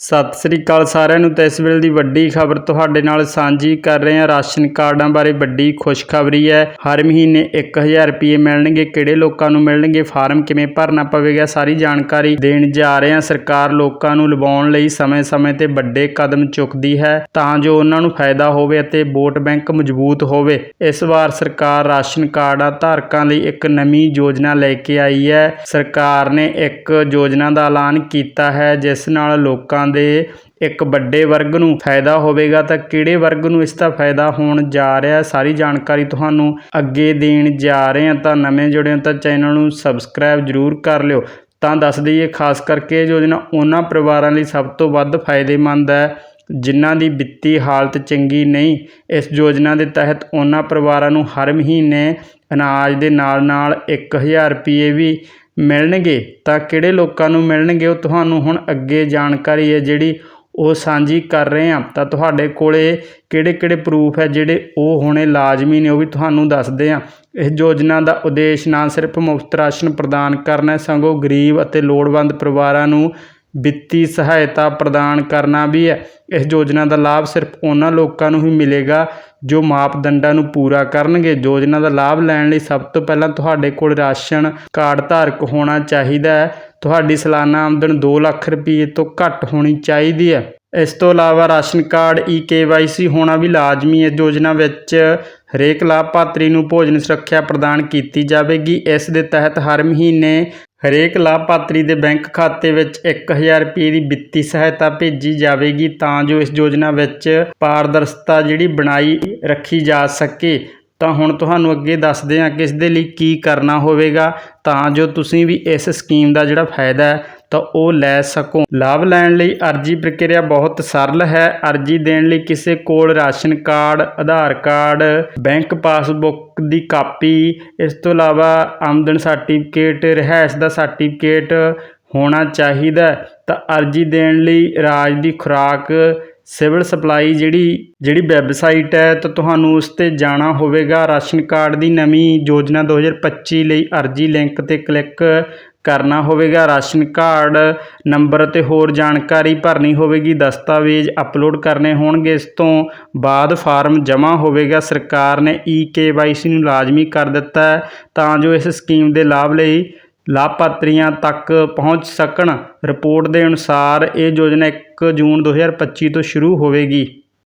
ਸਤਿ ਸ੍ਰੀ ਅਕਾਲ ਸਾਰਿਆਂ ਨੂੰ ਤੇ ਇਸ ਵੇਲੇ ਦੀ ਵੱਡੀ ਖਬਰ ਤੁਹਾਡੇ ਨਾਲ ਸਾਂਝੀ ਕਰ ਰਹੇ ਹਾਂ। ਰਾਸ਼ਨ ਕਾਰਡਾਂ ਬਾਰੇ ਵੱਡੀ ਖੁਸ਼ਖਬਰੀ ਹੈ। ਹਰ ਮਹੀਨੇ 1000 ਰੁਪਏ ਮਿਲਣਗੇ। ਕਿਹੜੇ ਲੋਕਾਂ ਨੂੰ ਮਿਲਣਗੇ? ਫਾਰਮ ਕਿਵੇਂ ਭਰਨਾ ਪਵੇਗਾ? ਸਾਰੀ ਜਾਣਕਾਰੀ ਦੇਣ ਜਾ ਰਹੇ ਹਾਂ। ਸਰਕਾਰ ਲੋਕਾਂ ਨੂੰ ਲਵਾਉਣ ਲਈ ਸਮੇਂ-ਸਮੇਂ ਤੇ ਵੱਡੇ ਕਦਮ ਚੁੱਕਦੀ ਹੈ ਤਾਂ ਜੋ ਉਹਨਾਂ ਨੂੰ ਫਾਇਦਾ ਹੋਵੇ ਅਤੇ ਵੋਟ ਬੈਂਕ ਮਜ਼ਬੂਤ ਹੋਵੇ। ਇਸ ਵਾਰ ਸਰਕਾਰ ਰਾਸ਼ਨ ਕਾਰਡਾਂ ਧਾਰਕਾਂ ਲਈ ਇੱਕ ਨਵੀਂ ਯੋਜਨਾ ਲੈ ਕੇ ਆਈ ਹੈ। ਸਰਕਾਰ ਨੇ ਇੱਕ ਯੋਜਨਾ ਦਾ ਐਲਾਨ ਕੀਤਾ ਹੈ, ਜਿਸ ਨਾਲ ਲੋਕਾਂ ਦੇ ਇੱਕ ਵੱਡੇ ਵਰਗ ਨੂੰ ਫਾਇਦਾ ਹੋਵੇਗਾ ਤਾਂ ਕਿਹੜੇ ਵਰਗ ਨੂੰ ਇਸ ਦਾ ਫਾਇਦਾ ਹੋਣ ਜਾ ਰਿਹਾ ਸਾਰੀ ਜਾਣਕਾਰੀ ਤੁਹਾਨੂੰ ਅੱਗੇ ਦੇਣ ਜਾ ਰਹੇ ਹਾਂ। ਤਾਂ ਨਵੇਂ ਜੁੜੇ ਹੋ ਤਾਂ ਚੈਨਲ ਨੂੰ ਸਬਸਕ੍ਰਾਈਬ ਜ਼ਰੂਰ ਕਰ ਲਿਓ। ਤਾਂ ਦੱਸ ਦਈਏ, ਖਾਸ ਕਰਕੇ ਇਹ ਯੋਜਨਾ ਉਹਨਾਂ ਪਰਿਵਾਰਾਂ ਲਈ ਸਭ ਤੋਂ ਵੱਧ ਫਾਇਦੇਮੰਦ ਹੈ, ਜਿਨ੍ਹਾਂ ਦੀ ਵਿੱਤੀ ਹਾਲਤ ਚੰਗੀ ਨਹੀਂ। ਇਸ ਯੋਜਨਾ ਦੇ ਤਹਿਤ ਉਹਨਾਂ ਪਰਿਵਾਰਾਂ ਨੂੰ ਹਰ ਮਹੀਨੇ ਅਨਾਜ ਦੇ ਨਾਲ-ਨਾਲ 1000 ਰੁਪਏ ਵੀ ਮਿਲਣਗੇ, ਤਾਂ ਕਿਹੜੇ ਲੋਕਾਂ ਨੂੰ ਮਿਲਣਗੇ ਉਹ ਤੁਹਾਨੂੰ ਹੁਣ ਅੱਗੇ ਜਾਣਕਾਰੀ ਹੈ ਜਿਹੜੀ ਉਹ ਸਾਂਝੀ ਕਰ ਰਹੇ ਹਾਂ। ਤਾਂ ਤੁਹਾਡੇ ਕੋਲੇ ਕਿਹੜੇ-ਕਿਹੜੇ ਪ੍ਰੂਫ ਹੈ ਜਿਹੜੇ ਉਹ ਹੋਣੇ ਲਾਜ਼ਮੀ ਨੇ ਉਹ ਵੀ ਤੁਹਾਨੂੰ ਦੱਸਦੇ ਹਾਂ। ਇਹ ਯੋਜਨਾ ਦਾ ਉਦੇਸ਼ ਨਾ ਸਿਰਫ ਮੁਫਤ ਰਾਸ਼ਨ ਪ੍ਰਦਾਨ ਕਰਨਾ ਸਗੋਂ ਗਰੀਬ ਅਤੇ ਲੋੜਵੰਦ ਪਰਿਵਾਰਾਂ ਨੂੰ ਵਿੱਤੀ ਸਹਾਇਤਾ ਪ੍ਰਦਾਨ ਕਰਨਾ ਵੀ ਹੈ। ਇਸ ਯੋਜਨਾ ਦਾ ਲਾਭ ਸਿਰਫ ਉਹਨਾਂ ਲੋਕਾਂ ਨੂੰ ਹੀ ਮਿਲੇਗਾ ਜੋ ਮਾਪਦੰਡਾਂ ਨੂੰ ਪੂਰਾ ਕਰਨਗੇ। ਯੋਜਨਾ ਦਾ ਲਾਭ ਲੈਣ ਲਈ ਸਭ ਤੋਂ ਪਹਿਲਾਂ ਤੁਹਾਡੇ ਕੋਲ ਰਾਸ਼ਨ ਕਾਰਡ ਧਾਰਕ ਹੋਣਾ ਚਾਹੀਦਾ ਹੈ। ਤੁਹਾਡੀ ਸਾਲਾਨਾ ਆਮਦਨ 2 ਲੱਖ ਰੁਪਏ ਤੋਂ ਘੱਟ ਹੋਣੀ ਚਾਹੀਦੀ ਹੈ। ਇਸ ਤੋਂ ਇਲਾਵਾ ਰਾਸ਼ਨ ਕਾਰਡ, ਈ ਕੇਵਾਈਸੀ ਹੋਣਾ ਵੀ ਲਾਜ਼ਮੀ ਹੈ। ਯੋਜਨਾ ਵਿੱਚ ਹਰੇਕ ਲਾਭਪਾਤਰੀ ਨੂੰ ਭੋਜਨ ਸੁਰੱਖਿਆ ਪ੍ਰਦਾਨ ਕੀਤੀ ਜਾਵੇਗੀ। ਇਸ ਦੇ ਤਹਿਤ ਹਰ ਮਹੀਨੇ ਹਰੇਕ ਲਾਭਪਾਤਰੀ ਦੇ ਬੈਂਕ ਖਾਤੇ ਵਿੱਚ 1000 ਰੁਪਏ ਦੀ ਵਿੱਤੀ ਸਹਾਇਤਾ ਭੇਜੀ ਜਾਵੇਗੀ ਤਾਂ ਜੋ ਇਸ ਯੋਜਨਾ ਵਿੱਚ ਪਾਰਦਰਸ਼ਤਾ ਜਿਹੜੀ ਬਣਾਈ ਰੱਖੀ ਜਾ ਸਕੇ। ਤਾਂ ਹੁਣ ਤੁਹਾਨੂੰ ਅੱਗੇ ਦੱਸਦੇ ਹਾਂ ਕਿ ਇਸ ਦੇ ਲਈ ਕੀ ਕਰਨਾ ਹੋਵੇਗਾ। ਤਾਂ ਜੋ ਤੁਸੀਂ ਵੀ ਇਸ ਸਕੀਮ ਦਾ ਜਿਹੜਾ ਫਾਇਦਾ ਹੈ ਤਾਂ ਉਹ ਲੈ ਸਕੋ। ਲਾਭ ਲੈਣ ਲਈ ਅਰਜੀ ਪ੍ਰਕਿਰਿਆ ਬਹੁਤ ਸਰਲ ਹੈ। ਅਰਜੀ ਦੇਣ ਲਈ ਕਿਸੇ ਕੋਲ ration card, Aadhaar card, bank passbook ਦੀ ਕਾਪੀ, ਇਸ ਤੋਂ ਇਲਾਵਾ ਆਮਦਨ ਸਰਟੀਫਿਕੇਟ, ਰਿਹਾਇਸ਼ ਦਾ ਸਰਟੀਫਿਕੇਟ ਹੋਣਾ ਚਾਹੀਦਾ ਤਾਂ ਅਰਜੀ ਦੇਣ ਲਈ ਰਾਜ ਦੀ ਖੁਰਾਕ, ਸਿਵਲ ਸਪਲਾਈ ਜਿਹੜੀ ਜਿਹੜੀ ਵੈਬਸਾਈਟ ਹੈ, ਤਾਂ ਤੁਹਾਨੂੰ ਉਸ ਤੇ ਜਾਣਾ ਹੋਵੇਗਾ। ਰਾਸ਼ਨ ਕਾਰਡ ਦੀ ਨਵੀਂ ਯੋਜਨਾ 2025 ਲਈ ਅਰਜੀ ਲਿੰਕ ਤੇ ਕਲਿੱਕ ਕਰਨਾ ਹੋਵੇਗਾ। ਰਾਸ਼ਨ ਕਾਰਡ ਨੰਬਰ ਅਤੇ ਹੋਰ ਜਾਣਕਾਰੀ ਭਰਨੀ ਹੋਵੇਗੀ। ਦਸਤਾਵੇਜ਼ ਅਪਲੋਡ ਕਰਨੇ ਹੋਣਗੇ। ਇਸ ਤੋਂ ਬਾਅਦ ਫਾਰਮ ਜਮ੍ਹਾਂ ਹੋਵੇਗਾ। ਸਰਕਾਰ ਨੇ ਈ ਕੇਵਾਈਸੀ ਨੂੰ ਲਾਜ਼ਮੀ ਕਰ ਦਿੱਤਾ ਹੈ ਤਾਂ ਜੋ ਇਸ ਸਕੀਮ ਦੇ ਲਾਭ ਲਈ ਲਾਭਪਾਤਰੀਆਂ ਤੱਕ ਪਹੁੰਚ ਸਕਣ। ਰਿਪੋਰਟ ਦੇ ਅਨੁਸਾਰ ਇਹ ਯੋਜਨਾ 1 ਜੂਨ 2025 ਤੋਂ ਸ਼ੁਰੂ ਹੋਵੇਗੀ।